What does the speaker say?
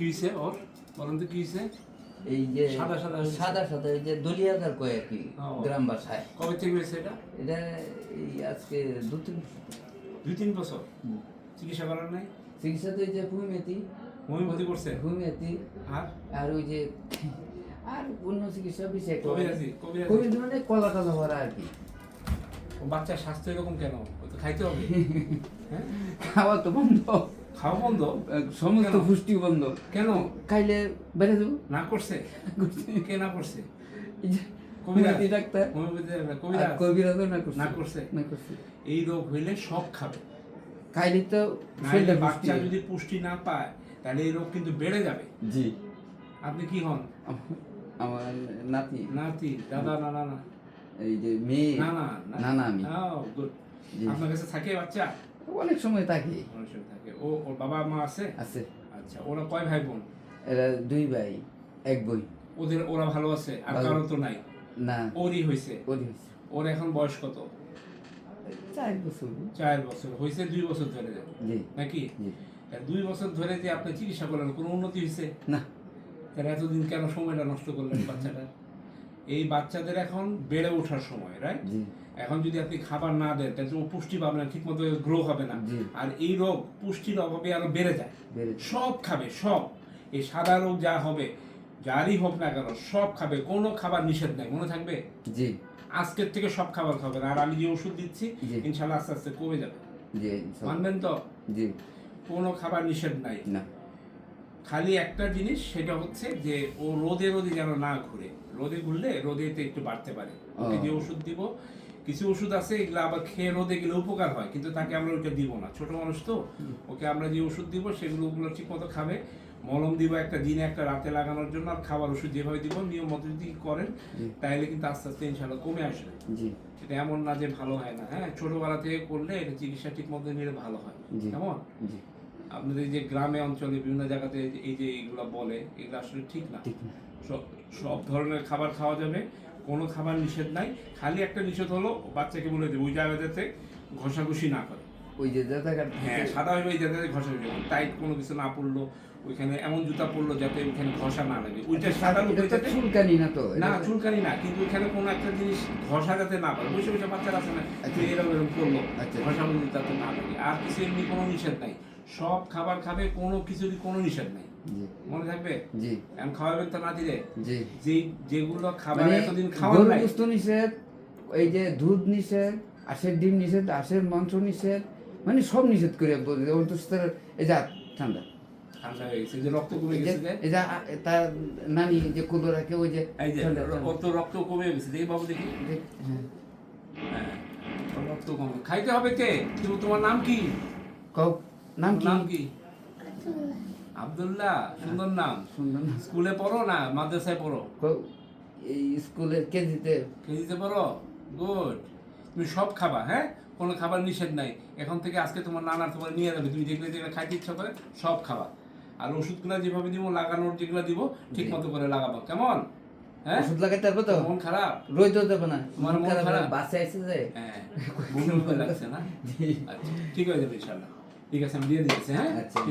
কি হয়েছে ওর? বলেন তো কি হয়েছে এই যে সাদা সাদা সাদা সাদা এই যে দলিয়াদার কয় আর কি। গ্রাম ভাষায় কবে থেকে হয়েছে এটা? এটা এই আজকে দু তিন দুই তিন বছর? চিকিৎসা করার নাই? চিকিৎসা তো এই যে ভূমিতি হোমিওপ্যাথি করছে? ভূমিতি আর? আর ওই যে আর অন্য চিকিৎসা বিষয় কবিরাজি কবিরাজি কবির মানে কলা টলা ভরা আর কি। বাচ্চার স্বাস্থ্য এরকম কেন? ও তো খাইতে হবে। হ্যাঁ? খাওয়া তো বন্ধ। খাওয়া বন্ধ? সমস্ত পুষ্টি বন্ধ। কেন? খাইলে বেড়ে দেবো না করছে? কে না করছে? এই যে কবিরাজ। Homeopathy doctor. হোমিওপ্যাথি আর কবিরাজ। কবিরাজও না করছে। না করছে? না করছে। এই রোগ হইলে সব খাবে। খাইলে তো বাচ্চা যদি পুষ্টি না পায় তাহলে এই রোগ কিন্তু বেড়ে যাবে। জি। আপনি কি হন? আমার নাতি। নাতি দাদা না না না? এই যে মেয়ে। না? না না না আমি আপনার কাছে থাকে বাচ্চা? অনেক সময় থাকি। থাকে। ও ওর বাবা মা আছে? আছে। আচ্ছা ওরা কয় ভাই বোন? এরা দুই ভাই এক বই। ওদের ওরা ভালো আছে? আর কারও তো নাই? না। ওরই হয়েছে ওরই হয়েছে ওর এখন বয়স কত? চার বছর। চার বছর। হয়েছে দুই বছর ধরে জি। নাকি? জি। দুই বছর ধরে যে আপনি চিকিৎসা করলেন কোনো উন্নতি হয়েছে না। তাহলে এতদিন কেন সময়টা নষ্ট করলেন বাচ্চাটা এই বাচ্চাদের এখন বেড়ে ওঠার সময় রাইট এখন যদি আপনি খাবার না দেন তাহলে ও পুষ্টি পাবে না ঠিক মতো গ্রো হবে না। আর এই রোগ পুষ্টির অভাবে আরও বেড়ে যায়। সব খাবে সব। এই সাদা রোগ যা হবে যারই হোক না কেন সব খাবে। কোনো খাবার নিষেধ নাই মনে থাকবে? জি। আজকের থেকে সব খাবার খাবেন আর আমি যে ওষুধ দিচ্ছি। ইনশাল্লাহ আস্তে আস্তে কমে যাবে। জি মানবেন তো? জি। কোনো খাবার নিষেধ নাই। না। খালি একটা জিনিস সেটা হচ্ছে যে ও রোদে রোদে যেন না ঘুরে। রোদে ঘুরলে রোদেতে একটু বাড়তে পারে। ওকে। যে ওষুধ দিব। কিছু ওষুধ আছে এগুলো আবার খেয়ে রোদে গেলে উপকার হয় কিন্তু তাকে আমরা ওইটা দিব না। ছোট মানুষ তো ওকে আমরা যে ওষুধ দিব সেগুলো ওগুলো ঠিক মতো খাবে। মলম দিব একটা দিনে একটা রাতে লাগানোর জন্য আর খাবার ওষুধ যেভাবে দিব নিয়ম মতো যদি করেন। তাহলে কিন্তু আস্তে আস্তে ইনশাল্লাহ কমে আসবে। এটা এমন না যে ভালো হয় না হ্যাঁ? ছোটবেলা থেকে করলে এটা চিকিৎসা ঠিক মতো নিলে ভালো হয়। কেমন? আপনাদের এই যে গ্রামে অঞ্চলে বিভিন্ন জায়গাতে এই যে এইগুলো বলে এগুলো আসলে ঠিক না। সব সব ধরনের খাবার খাওয়া যাবে কোনো খাবার নিষেধ নাই খালি একটা নিষেধ হলো বাচ্চাকে বলে দেবে ওই জায়গাটাতে ঘষাঘষি না করে। ওই যে হ্যাঁ সাদা হয়ে ওই জায়গাতে ঘষাঘষি করে। টাইট কোনো কিছু না পড়ল ওইখানে এমন জুতা পরলো যাতে ওইখানে ঘষা না লাগে। ওইটা সাদা তো যাতে চুলকানি না তো না চুলকানি না কিন্তু ওইখানে কোনো একটা জিনিস ঘষা যাতে না পারে। বসে বসে বাচ্চারা আছে না আচ্ছা। এরকম এরকম করল আচ্ছা। ঘষা যাতে না লাগে। আর কিছু এমনি কোনো নিষেধ নাই। সব খাবার খাবে কোনো কিছুরই কোনো নিষেধ নেই। মনে থাকবে? জি। এখন খাওয়াবেন তো না দিলে। জি। যে যেগুলো খাবার মানে এতদিন নাই গোস্ত নিষেধ এই যে দুধ নিষেধ আশের ডিম নিষেধ আশের মাংস নিষেধ মানে সব নিষেধ করে অন্তত এই যা ঠান্ডা। ঠান্ডা হয়ে গেছে যে রক্ত কমে গেছে এই যে তার নানি যে ওই যে এই রক্ত কমে গেছে বাবু দেখি। হ্যাঁ। হ্যাঁ রক্ত কমে খাইতে হবে কে? কিন্তু তোমার নাম কি? কও। নাম কি? নাম কি? আব্দুল্লাহ। সুন্দর নাম। সুন্দর স্কুলে পড়ো না মাদ্রাসায় পড়ো? এই স্কুলে কেজিতে। কেজিতে পড়ো? গুড। তুমি সব খাবা হ্যাঁ? কোনো খাবার নিষেধ নাই। এখন থেকে আজকে তোমার নানা তোমার নিয়ে যাবে। তুমি যেগুলো যেগুলো খাইতে ইচ্ছা করে সব খাবা। আর ওষুধগুলো যেভাবে দিব লাগানোর যেগুলো দিব ঠিক মতো করে লাগাবো। কেমন? হ্যাঁ? ওষুধ লাগাতে পারব তো? মন খারাপ? রোজ তো দেবো না। তোমার মন খারাপ? বাসে আসছে যে হ্যাঁ লাগছে না? আচ্ছা ঠিক হয়ে যাবে ইনশাল্লাহ ঠিক আছে আমি দিয়ে দিচ্ছি হ্যাঁ? আচ্ছা।